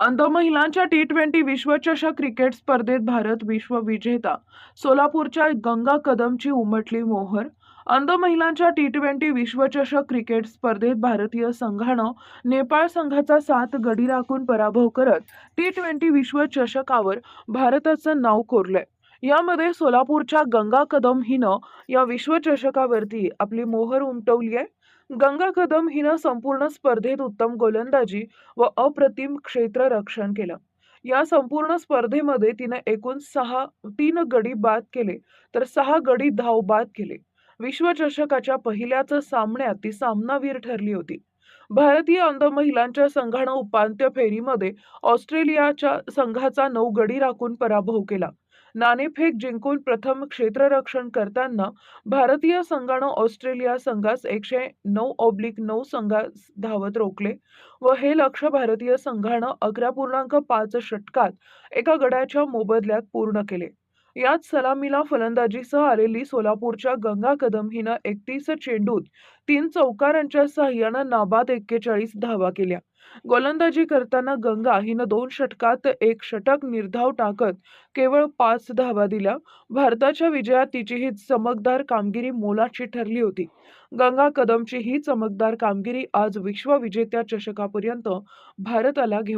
अंध महिलांच्या T twenty विश्वचषक क्रिकेट स्पर्धेत भारत विश्वविजेता सोलापूरच्या गंगा कदमची उमटली मोहर. अंध महिलांच्या टी ट्वेंटी विश्वचषक क्रिकेट स्पर्धेत भारतीय संघानं नेपाळ संघाचा सात गडी राखून पराभव करत टी ट्वेंटी विश्वचषकावर भारताचं नाव कोरलंय. यामध्ये सोलापूरच्या गंगा कदम हिनं या विश्वचषकावरती आपली मोहर उमटवली आहे गंगा कदम हिनं संपूर्ण स्पर्धेत उत्तम गोलंदाजी व अप्रतिम क्षेत्ररक्षण केलं. या संपूर्ण स्पर्धेमध्ये तिनं एकूण सहा तीन गडी बाद केले तर सहा गडी धाव बाद केले. विश्वचषकाच्या पहिल्याच सामन्यात ती सामनावीर ठरली होती. भारतीय अंध महिलांच्या संघानं उपांत्य फेरीमध्ये ऑस्ट्रेलियाच्या संघाचा नऊ गडी राखून पराभव केला. नाणेफेक जिंकून प्रथम क्षेत्ररक्षण करताना भारतीय संघानं ऑस्ट्रेलिया संघास एकशे नऊ ऑब्लिक नऊ संघास धावत रोखले व हे लक्ष भारतीय संघानं अकरा पूर्णांक पाच षटकात एका गड्याच्या मोबदल्यात पूर्ण केले. यात सलामीला फलंदाजीसह आलेली सोलापूरच्या गंगा कदम हिनं एकतीस चेंडूत तीन चौकारांच्या सहाय्यानं नाबाद एक्केचाळीस धावा केल्या. गोलंदाजी करताना गंगा हिनं दोन षटकात एक षटक निर्धाव टाकत केवळ पाच धावा दिल्या. भारताच्या विजयात तिची ही चमकदार कामगिरी मोलाची ठरली होती. गंगा कदमची ही चमकदार कामगिरी आज विश्वविजेत्या चषकापर्यंत भारताला घेऊन